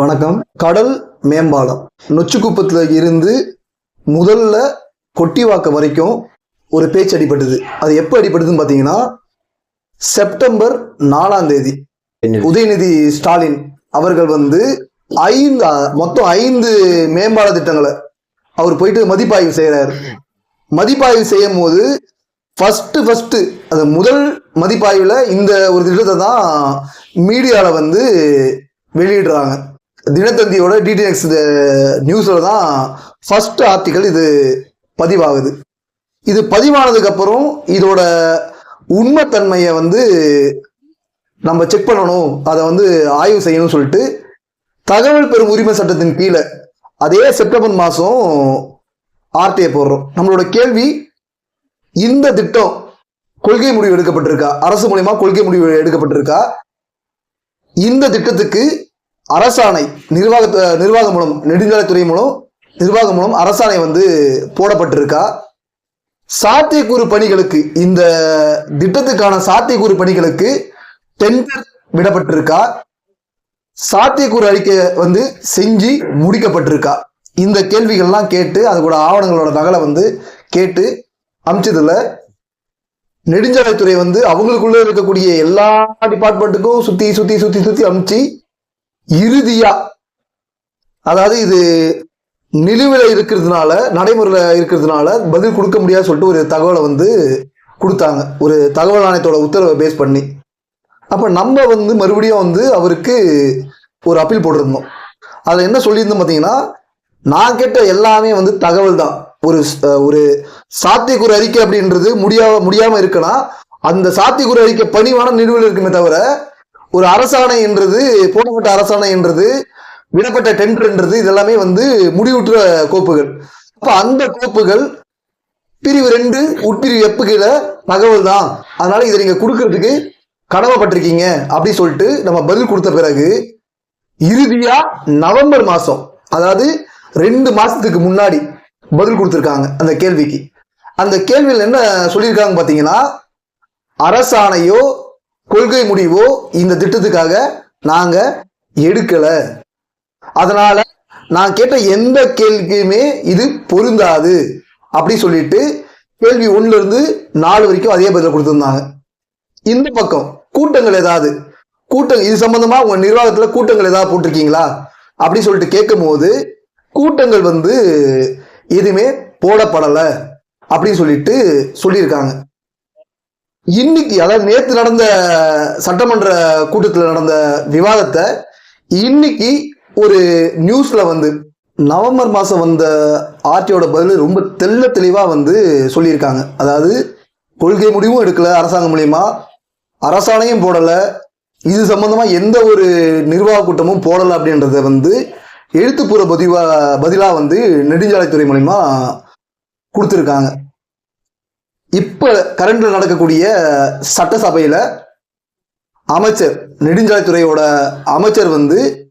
வணக்கம். கடல் மேம்பாலம். நொச்சிக்குப்பத்தில் இருந்து முதல்ல கொட்டிவாக்கம் வரைக்கும் ஒரு பேச்சு அடிபட்டது. அது எப்போ அடிபட்டதுன்னு பார்த்தீங்கன்னா செப்டம்பர் நாலாம் தேதி. உதயநிதி. ஸ்டாலின் அவர்கள் வந்து ஐந்து மொத்தம் ஐந்து மேம்பால திட்டங்களை அவர் போயிட்டு மதிப்பாய்வு செய்கிறார் மதிப்பாய்வு செய்யும் போது ஃபர்ஸ்ட் ஃபர்ஸ்ட் அது முதல் மதிப்பாய்வில் இந்த ஒரு திட்டத்தை தான் மீடியாவில் வந்து வெளியிடுறாங்க. தினத்தந்தியோட டிடிஎக்ஸ் நியூஸில் தான் ஃபஸ்ட் ஆர்டிக்கல் இது பதிவாகுது. இது பதிவானதுக்கப்புறம் இதோட உண்மைத்தன்மையை வந்து நம்ம செக் பண்ணணும். அதை வந்து ஆய்வு செய்யணும்னு சொல்லிட்டு தகவல் பெறும் உரிமை சட்டத்தின் கீழே அதே செப்டம்பர் மாதம் ஆர்டிஐ போடுறோம். நம்மளோட கேள்வி இந்த திட்டம் கொள்கை முடிவு எடுக்கப்பட்டிருக்கா? அரசு மூலியமா கொள்கை முடிவு எடுக்கப்பட்டிருக்கா? இந்த திட்டத்துக்கு அரசாணை நிர்வாக நிர்வாகம் மூலம் நெடுஞ்சாலைத்துறை மூலம் நிர்வாகம் மூலம் அரசாணை வந்து போடப்பட்டிருக்கா? சாத்தியக்கூறு பணிகளுக்கு இந்த திட்டத்துக்கான சாத்தியக்கூறு பணிகளுக்கு டெண்டர் விடப்பட்டிருக்கா? சாத்தியக்கூறு அறிக்கை வந்து செஞ்சு முடிக்கப்பட்டிருக்கா? இந்த கேள்விகள்லாம் கேட்டு அது கூட ஆவணங்களோட நகலை வந்து கேட்டு அமிச்சதுல நெடுஞ்சாலைத்துறை வந்து அவங்களுக்குள்ள இருக்கக்கூடிய எல்லா டிபார்ட்மெண்ட்டுக்கும் சுத்தி சுத்தி சுத்தி சுத்தி அமிச்சு இறுதியா அதாவது இது நிலுவில இருக்கிறதுனால நடைமுறையில இருக்கிறதுனால பதில் கொடுக்க முடியாது சொல்லிட்டு ஒரு தகவலை வந்து கொடுத்தாங்க. ஒரு தகவல் ஆணையத்தோட உத்தரவை பேஸ் பண்ணி. அப்ப நம்ம வந்து மறுபடியும் வந்து அவருக்கு ஒரு அப்பீல் போட்டிருந்தோம். அதுல என்ன சொல்லியிருந்தோம் பார்த்தீங்கன்னா நான் கேட்ட எல்லாமே வந்து தகவல் தான். ஒரு ஒரு சாத்தியக்கூறு அறிக்கை அப்படின்றது முடியாம முடியாம இருக்குன்னா அந்த சாத்தியக்கூறு அறிக்கை பணிவான நிலுவையில் இருக்குமே தவிர ஒரு அரசாணை என்றது போடப்பட்ட அரசாணை என்றது விடப்பட்ட டெண்டர்ன்றது இதெல்லாமே வந்து முடிவுற்ற கோப்புகள். அப்ப அந்த கோப்புகள் பிரிவு ரெண்டு உட்பிரிவு எப்பு கீழே தகவல் தான். அதனால இதை நீங்க கொடுக்கறதுக்கு கடமைப்பட்டிருக்கீங்க அப்படின்னு சொல்லிட்டு நம்ம பதில் கொடுத்த பிறகு இறுதியா நவம்பர் மாசம் அதாவது ரெண்டு மாசத்துக்கு முன்னாடி பதில் கொடுத்துருக்காங்க அந்த கேள்விக்கு. அந்த கேள்வியில் என்ன சொல்லியிருக்காங்க பார்த்தீங்கன்னா அரசாணையோ கொள்கை முடிவோ இந்த திட்டத்துக்காக நாங்க எடுக்கல. அதனால நான் கேட்ட எந்த கேள்விக்குமே இது பொருந்தாது அப்படி சொல்லிட்டு கேள்வி ஒன்றுலேருந்து இருந்து நாலு வரைக்கும் அதே பதில கொடுத்துருந்தாங்க. இந்த பக்கம் கூட்டங்கள் ஏதாவது கூட்டம் இது சம்பந்தமா உங்க நிர்வாகத்துல கூட்டங்கள் ஏதாவது போட்டிருக்கீங்களா? அப்படின்னு சொல்லிட்டு கேட்கும் போது கூட்டங்கள் வந்து எதுவுமே போடப்படலை அப்படின்னு சொல்லிட்டு சொல்லியிருக்காங்க. இன்னைக்கு அதாவது நேற்று நடந்த சட்டமன்ற கூட்டத்தில் நடந்த விவாதத்தை இன்னைக்கு ஒரு நியூஸ்ல வந்து நவம்பர் மாதம் வந்த ஆர்டியோட பதில் ரொம்ப தெள்ள தெளிவாக வந்து சொல்லியிருக்காங்க. அதாவது கொள்கை முடிவும் எடுக்கல அரசாங்கம் மூலியமா. அரசாணையும் போடலை. இது சம்பந்தமா எந்த ஒரு நிர்வாக கூட்டமும் போடலை அப்படின்றத வந்து எழுத்துப்பூர்வ பதிவா பதிலாக வந்து நெடுஞ்சாலைத்துறை மூலிமா கொடுத்துருக்காங்க. இப்போ கரண்ட்ல நடக்கக்கூடிய சட்டசபையில அமைச்சர் நெடுஞ்சாலைத்துறையோட அமைச்சர் வந்து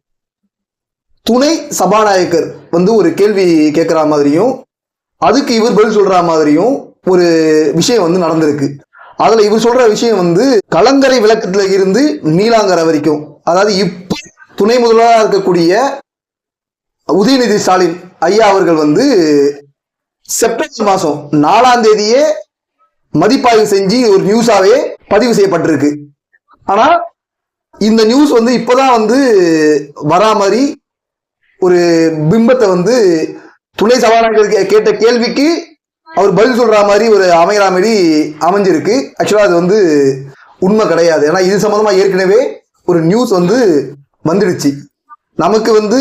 துணை சபாநாயகர் வந்து ஒரு கேள்வி கேட்குற மாதிரியும் அதுக்கு இவர் பதில் சொல்ற மாதிரியும் ஒரு விஷயம் வந்து நடந்திருக்கு. அதுல இவர் சொல்ற விஷயம் வந்து கலங்கரை விளக்கத்துல இருந்து நீலாங்கரை வரைக்கும் அதாவது இப்ப துணை முதல்வராக இருக்கக்கூடிய உதயநிதி ஸ்டாலின் ஐயா அவர்கள் வந்து செப்டம்பர் மாதம் நாலாம் தேதியே மதிப்பாய்வு செஞ்சு ஒரு நியூஸாவே பதிவு செய்யப்பட்டிருக்கு. ஆனா இந்த நியூஸ் வந்து இப்போதான் வந்து வரா மாதிரி ஒரு பிம்பத்தை வந்து துணை சபாநாயகர் கேட்ட கேள்விக்கு அவர் பதில் சொல்ற மாதிரி ஒரு அமைகிற மாதிரி அமைஞ்சிருக்கு ஆக்சுவலா அது வந்து உண்மை கிடையாது. ஏன்னா இது சம்மந்தமா ஏற்கனவே ஒரு நியூஸ் வந்து வந்துடுச்சு. நமக்கு வந்து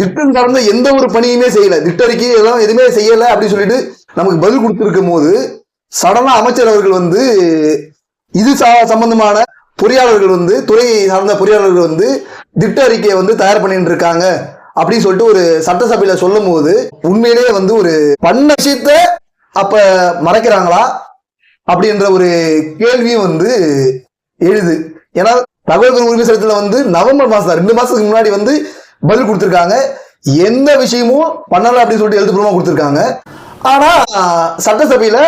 திட்டம் சார்ந்த எந்த ஒரு பணியுமே செய்யல. திட்டறிக்கை எல்லாம் எதுவுமே செய்யல அப்படின்னு சொல்லிட்டு நமக்கு பதில் கொடுத்துருக்கும் போது சடனா அமைச்சர் அவர்கள் வந்து இது சம்பந்தமான பொறியாளர்கள் வந்து துறை சார்ந்த பொறியாளர்கள் வந்து திட்ட அறிக்கையை வந்து தயார் பண்ணிட்டு இருக்காங்க அப்படின்னு சொல்லிட்டு ஒரு சட்டசபையில சொல்லும் போது உண்மையிலேயே வந்து ஒரு பண்ண விஷயத்த அப்ப மறைக்கிறாங்களா அப்படின்ற ஒரு கேள்வியும் வந்து எழுது. ஏன்னா தகவல்கள் உரிமை சட்டத்துல வந்து நவம்பர் மாசம் தான், ரெண்டு மாசத்துக்கு முன்னாடி வந்து பதில் கொடுத்திருக்காங்க. எந்த விஷயமும் பண்ணலாம் அப்படின்னு சொல்லிட்டு எழுத்துப்பூர்வமா கொடுத்திருக்காங்க. ஆனா சட்டசபையில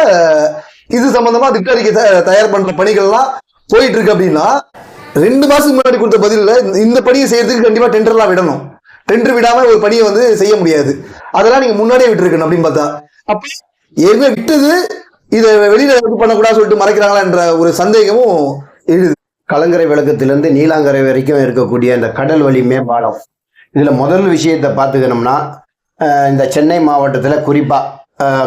இது சம்பந்தமா திட்ட அறிக்கை த- தயார் பண்ற பணிகள்லாம் போயிட்டு இருக்கு அப்படின்னா ரெண்டு மாசத்துக்கு முன்னாடி கொடுத்த பதில இந்த- இந்த பணியை செய்யறதுக்கு கண்டிப்பா டெண்டர்லாம் விடணும். டெண்டர் விடாம ஒரு பணியை வந்து செய்ய முடியாது. அதெல்லாம் நீங்க முன்னாடியே விட்டுருக்கணும் அப்படின்னு பார்த்தா. அப்ப ஏற்கனவே விட்டது இதை வெளியில பண்ணக்கூடாது சொல்லிட்டு மறைக்கிறாங்களான்ற ஒரு சந்தேகமும் எழுது. கலங்கரை விளக்கத்திலிருந்து நீலாங்கரை வரைக்கும் இருக்கக்கூடிய இந்த கடல் வழி மேம்பாலம். இதுல முதல் விஷயத்தை பார்த்துக்கணும்னா இந்த சென்னை மாவட்டத்தில் குறிப்பாக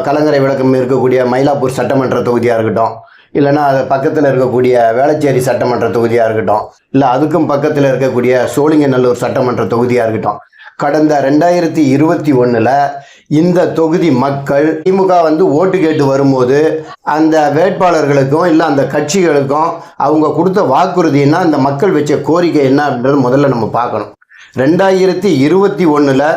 கலங்கரை விளக்கம் இருக்கக்கூடிய மயிலாப்பூர் சட்டமன்ற தொகுதியாக இருக்கட்டும் இல்லைன்னா அது பக்கத்தில் இருக்கக்கூடிய வேளச்சேரி சட்டமன்ற தொகுதியாக இருக்கட்டும் இல்லை அதுக்கும் பக்கத்தில் இருக்கக்கூடிய சோழிங்கநல்லூர் சட்டமன்ற தொகுதியாக இருக்கட்டும். கடந்த ரெண்டாயிரத்தி இருபத்தி ஒன்றில் இந்த தொகுதி மக்கள் திமுக வந்து ஓட்டு கேட்டு வரும்போது அந்த வேட்பாளர்களுக்கும் இல்லை அந்த கட்சிகளுக்கும் அவங்க கொடுத்த வாக்குறுதினா அந்த மக்கள் வச்ச கோரிக்கை என்ன அப்படின்றது முதல்ல நம்ம பார்க்கணும். ரெண்டாயிரத்தி இருபத்தி ஒன்றில்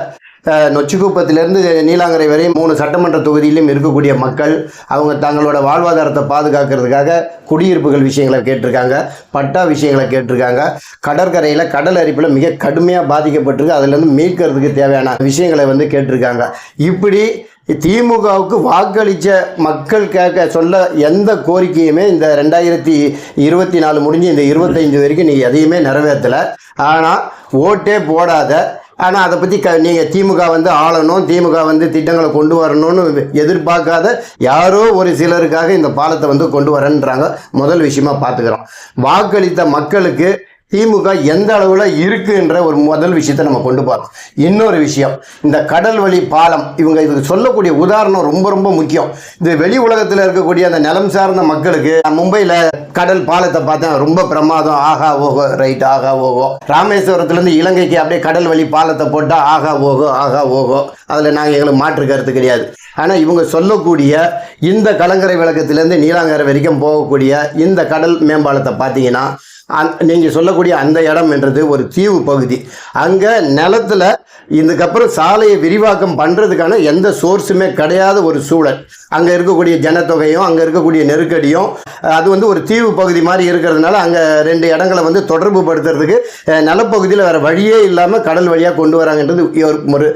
நொச்சிக்குப்பத்திலேருந்து நீலாங்கரை வரை மூணு சட்டமன்ற தொகுதியிலும் இருக்கக்கூடிய மக்கள் அவங்க தங்களோட வாழ்வாதாரத்தை பாதுகாக்கிறதுக்காக குடியிருப்புகள் விஷயங்களை கேட்டிருக்காங்க பட்டா விஷயங்களை கேட்டிருக்காங்க. கடற்கரையில் கடல் அரிப்பில் மிக கடுமையாக பாதிக்கப்பட்டிருக்கு. அதுலேருந்து மீட்கிறதுக்கு தேவையான விஷயங்களை வந்து கேட்டிருக்காங்க. இப்படி திமுகவுக்கு வாக்களித்த மக்கள் கேட்க சொல்ல எந்த கோரிக்கையுமே இந்த ரெண்டாயிரத்தி இருபத்தி நாலு முடிஞ்சு இந்த இருபத்தைந்து வரைக்கும் நீங்கள் எதையுமே நிறைவேற்றலை. ஆனால் ஓட்டே போடாத ஆனால் அதை பற்றி க நீங்கள் திமுக வந்து ஆளணும் திமுக வந்து திட்டங்களை கொண்டு வரணும்னு எதிர்பார்க்காத யாரோ ஒரு சிலருக்காக இந்த பாலத்தை வந்து கொண்டு வரேன்றாங்க. முதல் விஷயமா பார்த்துக்கிறோம். வாக்களித்த மக்களுக்கு திமுக எந்த அளவில் இருக்குன்ற ஒரு முதல் விஷயத்தை நம்ம கொண்டு போகிறோம் இன்னொரு விஷயம் இந்த கடல் வழி பாலம் இவங்க இதுக்கு சொல்லக்கூடிய உதாரணம் ரொம்ப ரொம்ப முக்கியம். இந்த வெளி உலகத்தில் இருக்கக்கூடிய அந்த நிலம் சார்ந்த மக்களுக்கு மும்பையில் கடல் பாலத்தை பார்த்தேன். ரொம்ப பிரமாதம். ஆகா ஓகோ ரைட் ஆகா ஓகோ ராமேஸ்வரத்துலேருந்து இலங்கைக்கு அப்படியே கடல் வழி பாலத்தை போட்டால் ஆகா ஓகோ ஆகா ஓகோ அதில் நாங்கள் எங்களுக்கு மாற்று கருத்து கிடையாது. ஆனால் இவங்க சொல்லக்கூடிய இந்த கலங்கரை விளக்கத்திலேருந்து நீலாங்கரை வரைக்கும் போகக்கூடிய இந்த கடல் மேம்பாலத்தை பார்த்தீங்கன்னா அந் நீங்கள் சொல்லக்கூடிய அந்த இடம் என்றது ஒரு தீவு பகுதி. அங்கே நிலத்தில் இதுக்கப்புறம் சாலையை விரிவாக்கம் பண்ணுறதுக்கான எந்த சோர்ஸுமே கிடையாத ஒரு சூழல். அங்கே இருக்கக்கூடிய ஜனத்தொகையும் அங்கே இருக்கக்கூடிய நெருக்கடியும் அது வந்து ஒரு தீவு பகுதி மாதிரி இருக்கிறதுனால அங்கே ரெண்டு இடங்களை வந்து தொடர்பு படுத்துறதுக்கு நிலப்பகுதியில் வேறு வழியே இல்லாமல் கடல் வழியாக கொண்டு வராங்கன்றது ஒரு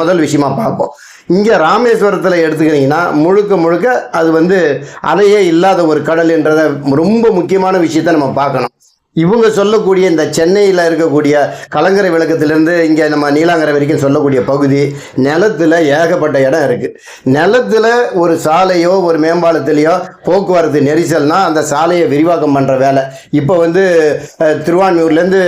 முதல் விஷயமா பார்ப்போம். இங்கே ராமேஸ்வரத்தில் எடுத்துக்கிட்டிங்கன்னா முழுக்க முழுக்க அது வந்து அலையே இல்லாத ஒரு கடல் என்றதை ரொம்ப முக்கியமான விஷயத்தை நம்ம பார்க்கணும். இவங்க சொல்லக்கூடிய இந்த சென்னையில் இருக்கக்கூடிய கலங்கரை விளக்கத்திலேருந்து இங்கே நம்ம நீலாங்கரை வரைக்கும் சொல்லக்கூடிய பகுதி நிலத்தில் ஏகப்பட்ட இடம் இருக்குது நிலத்தில் ஒரு சாலையோ ஒரு மேம்பாலத்திலையோ போக்குவரத்து நெரிசல்னா அந்த சாலையை விரிவாக்கம் பண்ணுற வேலை. இப்போ வந்து அஹ், திருவான்மியூர்லேருந்து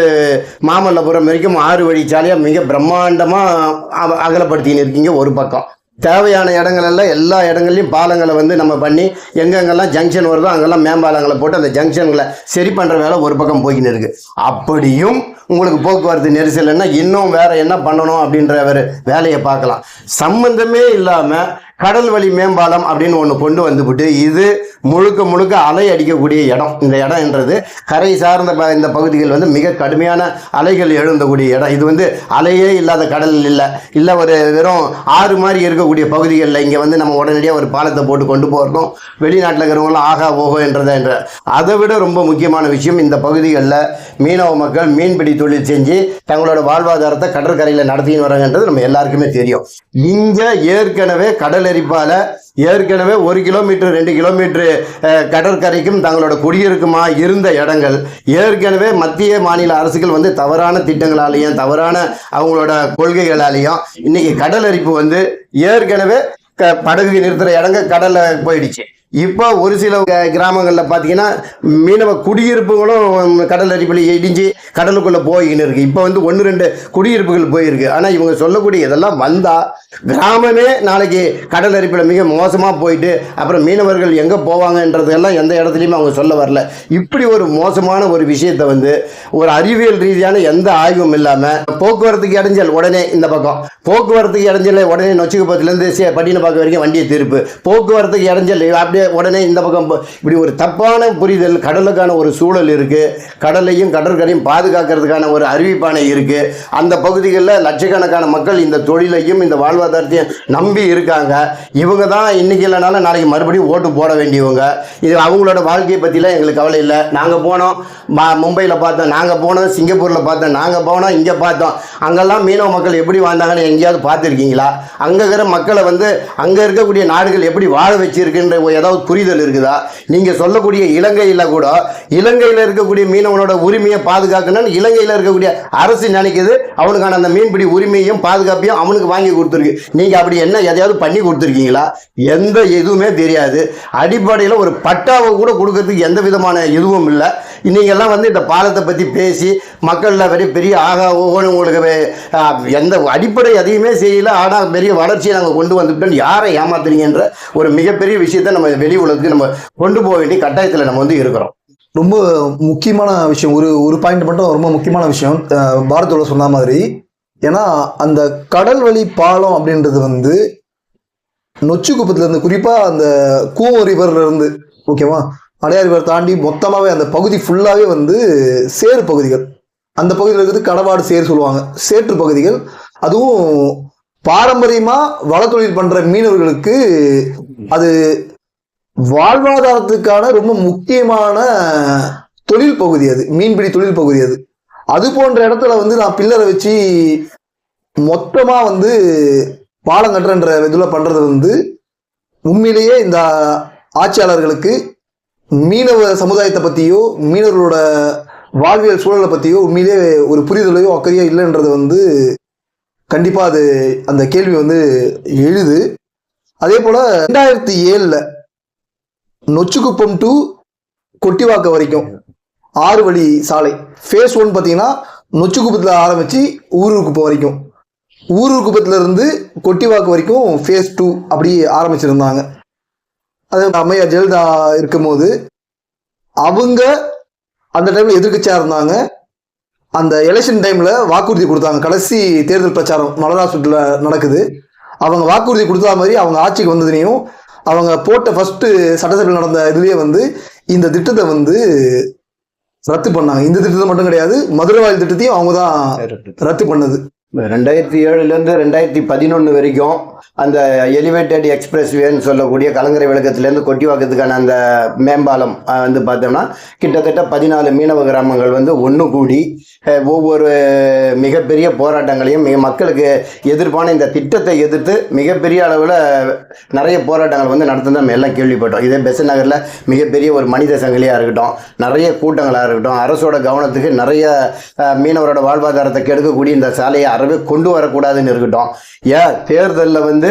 மாமல்லபுரம் வரைக்கும் ஆறு வழி சாலையாக மிக பிரம்மாண்டமாக அகலப்படுத்தின்னு இருக்கீங்க ஒரு பக்கம். தேவையான இடங்களெல்லாம் எல்லா இடங்கள்லையும் பாலங்களை வந்து நம்ம பண்ணி எங்கெங்கெல்லாம் ஜங்ஷன் வருதோ அங்கெல்லாம் மேம்பாலங்களை போட்டு அந்த ஜங்ஷன்களை சரி பண்ணுற வேலை ஒரு பக்கம் போய்கின்னு இருக்குது அப்படியும் உங்களுக்கு போக்குவரத்து நெரிசல்னா இன்னும் வேறு என்ன பண்ணணும் அப்படின்ற ஒரு வேலையை பார்க்கலாம். சம்மந்தமே இல்லாமல் கடல் வழி மேம்பாலம் அப்படின்னு ஒன்று கொண்டு வந்துவிட்டு இது முழுக்க முழுக்க அலை அடிக்கக்கூடிய இடம். இந்த இடம்ன்றது கரை சார்ந்த இந்த பகுதிகள் வந்து மிக கடுமையான அலைகள் எழுந்தக்கூடிய இடம். இது வந்து அலையே இல்லாத கடல் இல்லை. இல்லை ஒரு வெறும் ஆறு மாதிரி இருக்கக்கூடிய பகுதிகளில் இங்கே வந்து நம்ம உடனடியாக ஒரு பாலத்தை போட்டு கொண்டு போகிறோம் வெளிநாட்டில் இருக்கிறவங்களாம் ஆகா ஓகோ என்றதை என்ற அதை விட ரொம்ப முக்கியமான விஷயம் இந்த பகுதிகளில் மீனவ மக்கள் மீன்பிடி தொழில் செஞ்சு தங்களோட வாழ்வாதாரத்தை கடற்கரையில் நடத்தின்னு வராங்கன்றது நம்ம எல்லாருக்குமே தெரியும். இங்கே ஏற்கனவே கடல் கடலரிப்பால ஏற்கனவே ஒரு கிலோமீட்டர் ரெண்டு கிலோமீட்டர் அஹ், கடற்கரைக்கும் தங்களோட குடியிருக்குமா இருந்த இடங்கள். ஏற்கனவே மத்திய மாநில அரசுகள் வந்து தவறான திட்டங்களாலேயும் தவறான அவங்களோட கொள்கைகளாலேயும் இன்னைக்கு கடலரிப்பு வந்து ஏற்கனவே க படகு நிறுத்துகிற இடங்க கடலில் போயிடுச்சு. இப்போ ஒரு சில கிராமங்களில் பார்த்தீங்கன்னா மீனவ குடியிருப்புகளும் கடல் அரிப்பில் இடிஞ்சு கடலுக்குள்ளே போயின்னு இருக்குது இப்போ வந்து ஒன்று ரெண்டு குடியிருப்புகள் போயிருக்கு. ஆனால் இவங்க சொல்லக்கூடிய இதெல்லாம் வந்தால் கிராமமே நாளைக்கு கடல் அரிப்பில் மிக மோசமாக போயிட்டு அப்புறம் மீனவர்கள் எங்கே போவாங்கன்றதெல்லாம் எந்த இடத்துலையுமே அவங்க சொல்ல வரல. இப்படி ஒரு மோசமான ஒரு விஷயத்தை வந்து ஒரு அறிவியல் ரீதியான எந்த ஆய்வும் இல்லாமல் போக்குவரத்துக்கு இடைஞ்சல் உடனே இந்த பக்கம். போக்குவரத்துக்கு இடைஞ்சல் உடனே நொச்சிக்குப்பத்துலேருந்து சே பட்டினப்பாக்கம் வரைக்கும் வண்டியை திருப்பு. போக்குவரத்துக்கு இடைஞ்சல் அப்படியே உடனே இந்த பக்கம் இப்படி ஒரு தப்பான புரிதல் கடலுக்கான ஒரு சூழல் இருக்குது கடலையும் கடற்கரையும் பாதுகாக்கிறதுக்கான ஒரு அறிவிப்பானை இருக்குது அந்த பகுதிகளில் லட்சக்கணக்கான மக்கள் இந்த தொழிலையும் இந்த வாழ்வாதாரத்தையும் நம்பி இருக்காங்க. இவங்க தான் இன்னைக்கு இல்லைனாலும் நாளைக்கு மறுபடியும் ஓட்டு போட வேண்டியவங்க. இது அவங்களோட வாழ்க்கையை பற்றிலாம் எங்களுக்கு கவலை இல்லை. நாங்கள் போனோம் ம- மும்பையில் பார்த்தோம் நாங்கள் போனோம் சிங்கப்பூரில் பார்த்தோம் நாங்கள் போனோம் இங்கே பார்த்தோம். அங்கெல்லாம் மீனவ மக்கள் எப்படி வாழ்ந்தாங்கன்னு எங்கேயாவது பார்த்துருக்கீங்களா? அங்கே இருக்கிற மக்களை வந்து அங்கே இருக்கக்கூடிய நாடுகள் எப்படி வாழ வச்சிருக்குன்ற ஏதாவது ஏதாவது புரிதல் இருக்குதா? நீங்கள் சொல்லக்கூடிய இலங்கையில் கூட இலங்கையில் இருக்கக்கூடிய மீனவனோட உரிமையை பாதுகாக்கணும்னு இலங்கையில் இருக்கக்கூடிய அரசு நினைக்குது. அவனுக்கான அந்த மீன்பிடி உரிமையும் பாதுகாப்பையும் அவனுக்கு வாங்கி கொடுத்துருக்கு. நீங்கள் அப்படி என்ன எதையாவது பண்ணி கொடுத்துருக்கீங்களா? எந்த எதுவுமே தெரியாது. அடிப்படையில் ஒரு பட்டாவை கூட கொடுக்கறதுக்கு எந்த விதமான இதுவும் இல்லை. நீங்கள்லாம் வந்து இந்த பாலத்தை பற்றி பேசி மக்களில் பெரிய பெரிய ஆகா ஓகோன்னு உங்களுக்கு எந்த அடிப்படை எதையுமே செய்யல. ஆனால் பெரிய வளர்ச்சியை நாங்கள் கொண்டு வந்துட்டோம் யாரை ஏமாத்துறீங்கன்ற ஒரு மிகப்பெரிய விஷயத்தை நம்ம வெளி உலகத்துக்கு நம்ம கொண்டு போக வேண்டிய கட்டாயத்தில் நம்ம வந்து இருக்கிறோம். ரொம்ப முக்கியமான விஷயம். ஒரு ஒரு பாயிண்ட் மட்டும் ரொம்ப முக்கியமான விஷயம். அஹ் சொன்ன மாதிரி ஏன்னா அந்த கடல் வழி பாலம் அப்படின்றது வந்து நொச்சு இருந்து குறிப்பாக அந்த கூவம் ரிவர்லேருந்து ஓகேவா அடையார் ரிவர் தாண்டி மொத்தமாகவே அந்த பகுதி ஃபுல்லாகவே வந்து சேறு பகுதிகள். அந்த பகுதியில் இருக்கிறது கடவாடு சேர் சொல்லுவாங்க. சேற்று பகுதிகள். அதுவும் பாரம்பரியமாக வளத்தொழில் பண்ணுற மீனவர்களுக்கு அது வாழ்வாதாரத்துக்கான ரொம்ப முக்கியமான தொழில் பகுதி அது மீன்பிடி தொழில் பகுதி அது. அது போன்ற இடத்துல வந்து நான் பில்லரை வச்சு மொத்தமா வந்து பாலம் கட்டுறன்ற இதில் பண்றது வந்து உண்மையிலேயே இந்த ஆட்சியாளர்களுக்கு மீனவ சமுதாயத்தை பத்தியோ மீனவர்களோட வாழ்வியல் சூழலை பத்தியோ உண்மையிலேயே ஒரு புரிதலையோ அக்கறையோ இல்லைன்றது வந்து கண்டிப்பா அது அந்த கேள்வி வந்து எழுது. அதே போல ரெண்டாயிரத்தி ஏழுல நொச்சிக்குப்பம் டு கொட்டிவாக்க வரைக்கும். ஆறு வழி சாலை. ஃபேஸ் ஒன் பார்த்தீங்கன்னா நொச்சிக்குப்பத்தில் ஆரம்பித்து ஊரூர் குப்பம் வரைக்கும். ஊரூர் குப்பத்தில் இருந்து கொட்டிவாக்கு வரைக்கும் ஃபேஸ் டூ அப்படி ஆரம்பிச்சிருந்தாங்க. அது அம்மையார் ஜெயலலிதா இருக்கும்போது அவங்க அந்த டைமில் எதிர்கட்சியாக இருந்தாங்க. அந்த எலெக்ஷன் டைமில் வாக்குறுதி கொடுத்தாங்க. கடைசி தேர்தல் பிரச்சாரம் மலராசுட்டில் நடக்குது. அவங்க வாக்குறுதி கொடுத்தா மாதிரி அவங்க ஆட்சிக்கு வந்ததுனையும் அவங்க போட்ட ஃபர்ஸ்ட் சட்டசபையில் நடந்த இதுலயே வந்து இந்த திட்டத்தை வந்து ரத்து பண்ணாங்க. இந்த திட்டத்தை மட்டும் கிடையாது மதுரை வாயில் திட்டத்தையும் அவங்க தான் ரத்து பண்ணது. ரெண்டாயிரத்தி ஏழுலேருந்து ரெண்டாயிரத்தி பதினொன்று வரைக்கும் அந்த எலிவேட்டட் எக்ஸ்பிரஸ் வேன்னு சொல்லக்கூடிய கலங்கரை விளக்கத்துலேருந்து கொட்டிவாக்கத்துக்கான அந்த மேம்பாலம் வந்து பார்த்தோம்னா கிட்டத்தட்ட பதினாலு மீனவ கிராமங்கள் வந்து ஒன்று கூடி ஒவ்வொரு மிகப்பெரிய போராட்டங்களையும் மிக மக்களுக்கு எதிர்ப்பான இந்த திட்டத்தை எதிர்த்து மிகப்பெரிய அளவில் நிறைய போராட்டங்கள் வந்து நடத்துனது நம்ம எல்லாம் கேள்விப்பட்டோம். இதே பெசன் நகரில் மிகப்பெரிய ஒரு மனித சங்கிலியாக இருக்கட்டும் நிறைய கூட்டங்களாக இருக்கட்டும் அரசோட கவனத்துக்கு நிறைய மீனவரோட வாழ்வாதாரத்தை கெடுக்கக்கூடிய இந்த சாலையை அறவே கொண்டு வரக்கூடாதுன்னு இருக்கட்டும். ஏன்? தேர்தலில் வந்து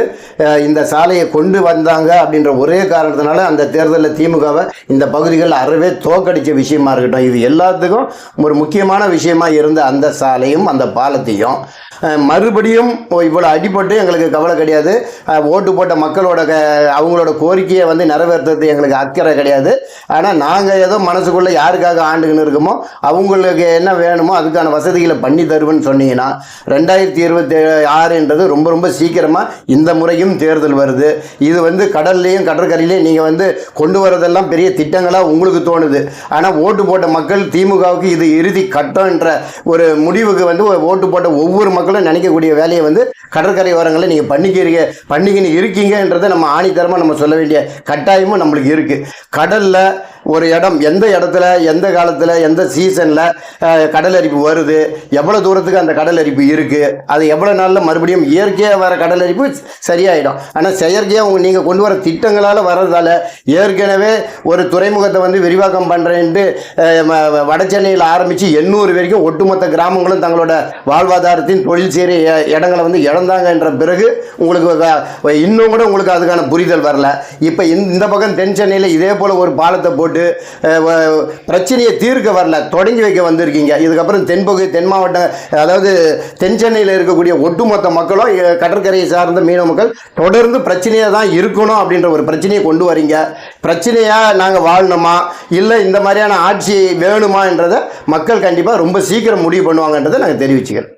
இந்த சாலையை கொண்டு வந்தாங்க அப்படின்ற ஒரே காரணத்தினால அந்த தேர்தலில் திமுகவை இந்த பகுதிகளில் அறவே தோக்கடிச்ச விஷயமா இருக்கட்டும். இது எல்லாத்துக்கும் ஒரு முக்கியமான விஷயமா இருந்த அந்த சாலையும் அந்த பாலத்தையும். மறுபடியும் ஓ, இவ்வளோ அடிபட்டு எங்களுக்கு கவலை கிடையாது. ஓட்டு போட்ட மக்களோட க அவங்களோட கோரிக்கையை வந்து நிறைவேற்றுறது எங்களுக்கு அக்கறை கிடையாது. ஆனால் நாங்கள் ஏதோ மனசுக்குள்ளே யாருக்காக ஆண்டுக்குன்னு இருக்கோமோ அவங்களுக்கு என்ன வேணுமோ அதுக்கான வசதிகளை பண்ணி தருவேன்னு சொன்னீங்கன்னா ரெண்டாயிரத்தி இருபத்தி ஆறுன்றது ரொம்ப ரொம்ப சீக்கிரமாக இந்த முறையும் தேர்தல் வருது. இது வந்து கடல்லையும் கடற்கரையிலையும் நீங்கள் வந்து கொண்டு வரதெல்லாம் பெரிய திட்டங்களாக உங்களுக்கு தோணுது. ஆனால் ஓட்டு போட்ட மக்கள் திமுகவுக்கு இது இறுதி கட்டம்ன்ற ஒரு முடிவுக்கு வந்து ஓட்டு போட்ட ஒவ்வொரு மக்கள் மக்களும் நினைக்கக்கூடிய வேலையை வந்து கடற்கரை ஓரங்களில் நீங்கள் பண்ணிக்கிறீங்க பண்ணிக்கின்னு இருக்கீங்கன்றதை நம்ம ஆணித்தரமாக நம்ம சொல்ல வேண்டிய கட்டாயமும் நம்மளுக்கு இருக்குது கடலில் ஒரு இடம் எந்த இடத்துல எந்த காலத்தில் எந்த சீசனில் கடல் அரிப்பு வருது எவ்வளோ தூரத்துக்கு அந்த கடல் அரிப்பு இருக்குது அது எவ்வளோ நாளில் மறுபடியும் இயற்கையாக வர கடல் அரிப்பு சரியாயிடும். ஆனால் செயற்கையாக உங்கள் நீங்கள் கொண்டு வர திட்டங்களால் வர்றதால ஏற்கனவே ஒரு துறைமுகத்தை வந்து விரிவாக்கம் பண்ணுறேன்ட்டு வட சென்னையில் ஆரம்பித்து எண்ணூறு வரைக்கும் ஒட்டுமொத்த கிராமங்களும் தங்களோட வாழ்வாதாரத்தின் தொழில் செய்கிற இடங்களை வந்து இழந்தாங்கன்ற பிறகு உங்களுக்கு இன்னும் கூட உங்களுக்கு அதுக்கான புரிதல் வரல. இப்போ இந்த பக்கம் தென் சென்னையில் இதே போல் ஒரு பாலத்தை போட்டு அஹ், பிரச்சனையை தீர்க்க வரல. தொடங்கி வைக்க வந்திருக்கீங்க. இதுக்கப்புறம் தென்பகுதி தென் மாவட்டம் அதாவது தென் சென்னையில் இருக்கக்கூடிய ஒட்டுமொத்த மக்களும் கடற்கரையை சார்ந்த மீனவ மக்கள் தொடர்ந்து பிரச்சனையாக தான் இருக்கணும் அப்படின்ற ஒரு பிரச்சனையை கொண்டு வரீங்க. பிரச்சனையாக நாங்கள் வாழணுமா? இல்லை இந்த மாதிரியான ஆட்சி வேணுமான்றதை மக்கள் கண்டிப்பாக ரொம்ப சீக்கிரம் முடிவு பண்ணுவாங்கன்றதை நாங்கள் தெரிவிச்சுக்கிறோம்.